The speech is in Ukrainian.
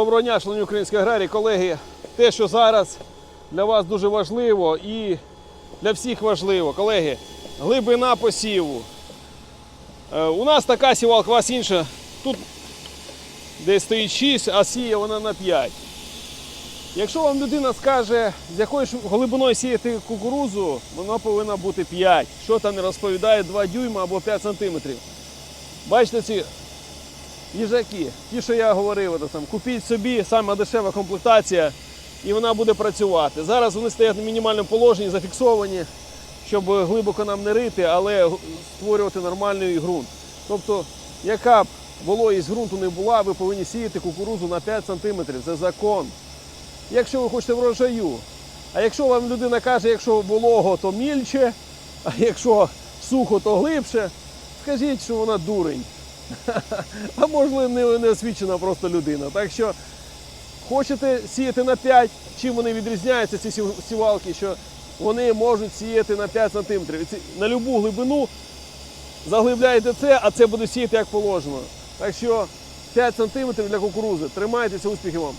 Доброго дня, шановні українські аграрії, колеги. Те, що зараз для вас дуже важливо і для всіх важливо, колеги, глибина посіву. Е, У нас така сівалка, у вас інша. Тут десь стоїть 6, а сіє вона на 5. Якщо вам людина скаже, з якою ж глибиною сіяти кукурузу, вона повинна бути 5. Що там не розповідає 2 дюйма або 5 сантиметрів. Бачите ці їжаки, ті, що я говорив, сам, купіть собі, сама дешева комплектація, і вона буде працювати. Зараз вони стоять на мінімальному положенні, зафіксовані, щоб глибоко нам не рити, але створювати нормальний ґрунт. Тобто, яка б вологість ґрунту не була, ви повинні сіяти кукурузу на 5 см. Це закон. Якщо ви хочете врожаю. А якщо вам людина каже, якщо волого, то мільче, а якщо сухо, то глибше, скажіть, що вона дурень. А можливо, не, освічена просто людина. Так що хочете сіяти на 5, чим вони відрізняються, ці сівалки, що вони можуть сіяти на 5 см. На будь-яку глибину заглибляєте це, а це буде сіяти як положено. Так що 5 см для кукурузи. Тримайтеся, успіхів вам!